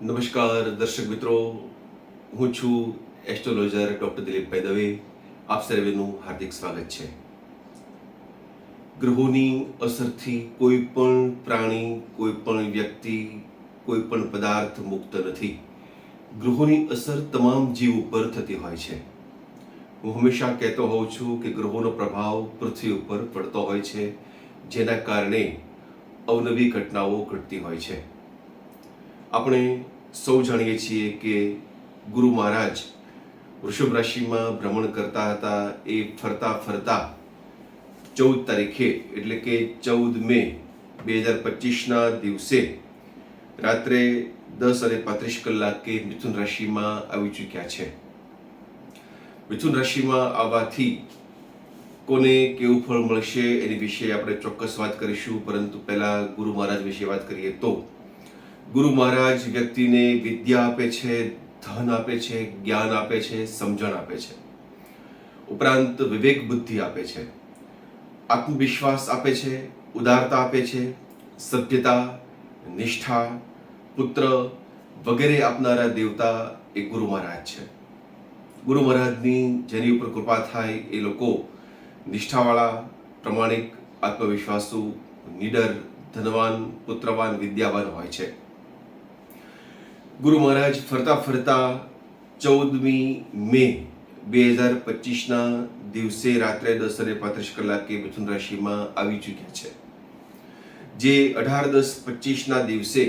નમસ્કાર, દર્શક મિત્રો. હું છું એસ્ટ્રોલોજર ડોક્ટર દિલીપભાઈ દવે આપ સર્વેનું હાર્દિક સ્વાગત છે. ગ્રહોની અસરથી કોઈ પણ પ્રાણી, કોઈ પણ વ્યક્તિ, કોઈ પણ પદાર્થ મુક્ત નથી. ગ્રહોની અસર તમામ જીવ ઉપર થતી હોય છે. હું હંમેશા કહેતો હોઉં છું કે ગ્રહોનો પ્રભાવ પૃથ્વી ઉપર પડતો હોય છે, જેના કારણે અવનવી ઘટનાઓ ઘટતી હોય છે. આપણે સૌ જાણીએ છીએ કે ગુરુ મહારાજ વૃષભ રાશિમાં ભ્રમણ કરતા હતા. એ ફરતા ફરતા ચૌદ તારીખે, એટલે કે ચૌદ મે બે હજાર પચીસના દિવસે રાત્રે દસ અને પાંત્રીસ કલાકે મિથુન રાશિમાં આવી ચૂક્યા છે. મિથુન રાશિમાં આવવાથી કોને કેવું ફળ મળશે એની વિશે આપણે ચોક્કસ વાત કરીશું. પરંતુ પહેલા ગુરુ મહારાજ વિશે વાત કરીએ તો ગુરુ મહારાજ વ્યક્તિને વિદ્યા આપે છે, ધન આપે છે, જ્ઞાન આપે છે, સમજણ આપે છે. ઉપરાંત વિવેક બુદ્ધિ આપે છે. આત્મવિશ્વાસ આપે છે, ઉદારતા આપે છે, સભ્યતા, નિષ્ઠા, પુત્ર વગેરે આપનારા દેવતા એ ગુરુ મહારાજ છે. ગુરુ મહારાજની જેની ઉપર કૃપા થાય એ લોકો નિષ્ઠાવાળા, પ્રમાણિક, આત્મવિશ્વાસુ, નિડર, ધનવાન, પુત્રવાન, વિદ્યાવાન હોય છે. ગુરુ મહારાજ ફરતા ફરતા ચૌદમી મે બે હજાર પચીસના દિવસે રાત્રે દસ અને પાંત્રીસ કલાકે મિથુન રાશિમાં આવી ચૂક્યા છે. જે અઢાર દસ પચીસના દિવસે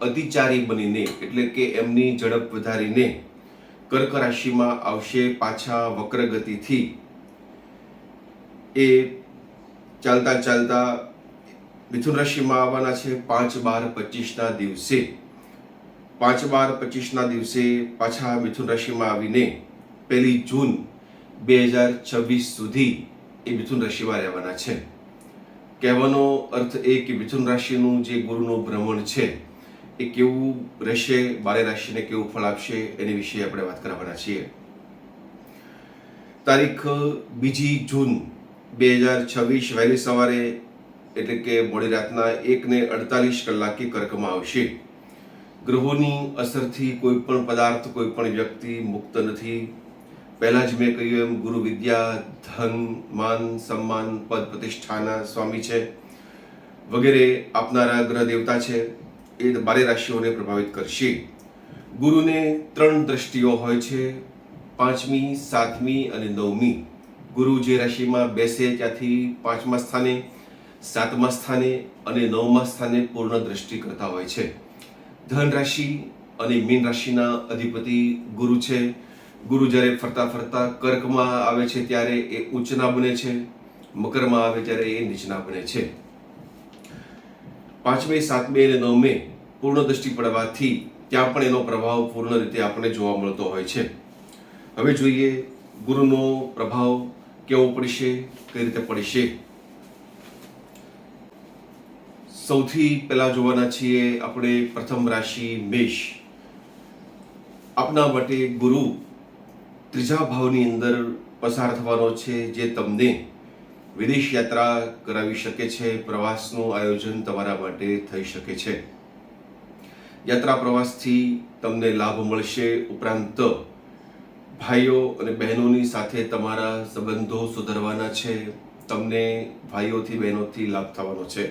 અતિચારી બનીને એટલે કે એમની ઝડપ વધારીને કર્ક રાશિમાં આવશે પાછા વક્ર ગતિથી એ ચાલતા ચાલતા મિથુન રાશિમાં આવવાના છે પાંચ બાર પચીસના દિવસે. પાંચ બાર પચીસના દિવસે પાછા મિથુન રાશિમાં આવીને પહેલી જૂન બે હજાર છવ્વીસ સુધી એ મિથુન રાશિમાં રહેવાના છે. કહેવાનો અર્થ એ કે મિથુન રાશિનું જે ગુરુનું ભ્રમણ છે, એ કેવું રહેશે, બારે રાશિને કેવું ફળ આપશે, એની વિશે આપણે વાત કરવાના છીએ. તારીખ બીજી જૂન બે હજાર છવ્વીસ વહેલી સવારે, એટલે કે મોડી રાતના એકને અડતાલીસ કલાકે કર્કમાં આવશે. ગ્રહોની અસરથી કોઈ પણ પદાર્થ, કોઈ પણ વ્યક્તિ મુક્ત નથી. પહેલા જ મેં કહ્યું એમ, ગુરુ વિદ્યા, ધન, માન, સન્માન, પદ પ્રતિષ્ઠાના સ્વામી છે. વગેરે આપનારા ગ્રહ દેવતા છે. એ બારે રાશિઓને પ્રભાવિત કરશે. ગુરુને ત્રણ દ્રષ્ટિઓ હોય છે. પાંચમી, સાતમી અને નવમી. ગુરુ જે રાશિમાં બેસે ત્યાંથી પાંચમા સ્થાને, સાતમા સ્થાને અને નવમા સ્થાને પૂર્ણ દ્રષ્ટિ કરતા હોય છે. ધન રાશિ અને મીન રાશિના અધિપતિ ગુરુ છે. ગુરુ જ્યારે ફરતા ફરતા કર્કમાં આવે છે ત્યારે એ ઉચ્ચના બને છે. મકરમાં આવે ત્યારે એ નીચના બને છે. પાંચમે, સાતમે અને નવમે પૂર્ણ દ્રષ્ટિ પડવાથી ત્યાં પણ એનો પ્રભાવ પૂર્ણ રીતે આપણને જોવા મળતો હોય છે. હવે જોઈએ ગુરુનો પ્રભાવ કેવો પડશે, કઈ રીતે પડશે? સૌથી પહેલા જોવાના છીએ આપણે પ્રથમ રાશિ મેષ. આપના માટે ગુરુ ત્રીજા ભાવની અંદર પસાર થવાનો છે જે તમને વિદેશ યાત્રા કરાવી શકે છે, પ્રવાસનું આયોજન તમારા માટે થઈ શકે છે. યાત્રા પ્રવાસથી તમને લાભ મળશે ઉપરાંત ભાઈઓ અને બહેનોની સાથે તમારા સંબંધો સુધારવાના છે, તમને ભાઈઓથી બહેનોથી લાભ થવાનો છે.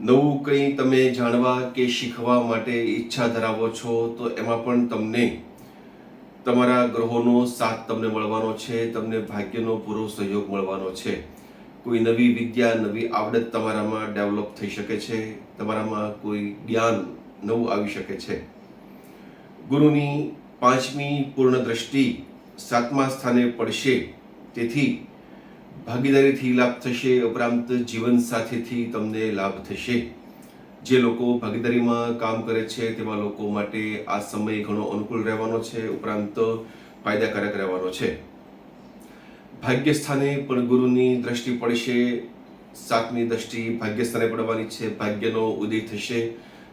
નવું કંઈ તમે જાણવા કે શીખવા માટે ઈચ્છા ધરાવો છો, તો એમાં પણ તમને તમારા ગ્રહોનો સાથ તમને મળવાનો છે, તમને ભાગ્યનો પૂરો સહયોગ મળવાનો છે. કોઈ નવી વિદ્યા, નવી આવડત તમારામાં ડેવલપ થઈ શકે છે, તમારામાં કોઈ જ્ઞાન નવું આવી શકે છે. ગુરુની પાંચમી પૂર્ણ દ્રષ્ટિ સાતમા સ્થાને પડશે, તેથી ભાગીદારીથી લાભ થશે, ઉપરાંત જીવન સાથીથી તમને લાભ થશે. જે લોકો ભાગીદારીમાં કામ કરે છે તેવા લોકો માટે આ સમય ઘણો અનુકૂળ રહેવાનો છે, ઉપરાંત ફાયદાકારક રહેવાનો છે. ભાગ્યસ્થાને પણ ગુરુની દ્રષ્ટિ પડશે સાતમી દ્રષ્ટિ ભાગ્યસ્થાને પડવાની છે, ભાગ્યનો ઉદય થશે,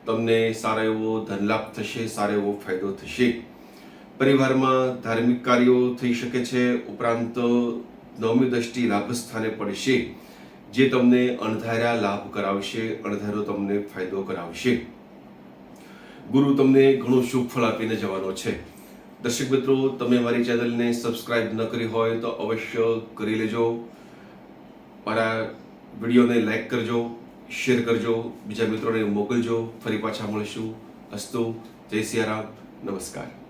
તમને સારો એવો ધનલાભ થશે, સારો એવો ફાયદો થશે. પરિવારમાં ધાર્મિક કાર્યો થઈ શકે છે, ઉપરાંત નવમી દ્રષ્ટિ લાભ સ્થાને પડશે, જે તમને અણધાર્યા લાભ કરાવશે અણધારો તમને ફાયદો કરાવશે. ગુરુ તમને ઘણું શુભ ફળ આપીને જવાનો છે. દર્શક મિત્રો, તમે મારી ચેનલને સબસ્ક્રાઇબ ન કરી હોય તો અવશ્ય કરી લેજો. મારા વિડીયોને લાઈક કરજો, શેર કરજો, બીજા મિત્રોને મોકલજો. ફરી પાછા મળીશું. અસ્તુ, જય સિયારામ. નમસ્કાર.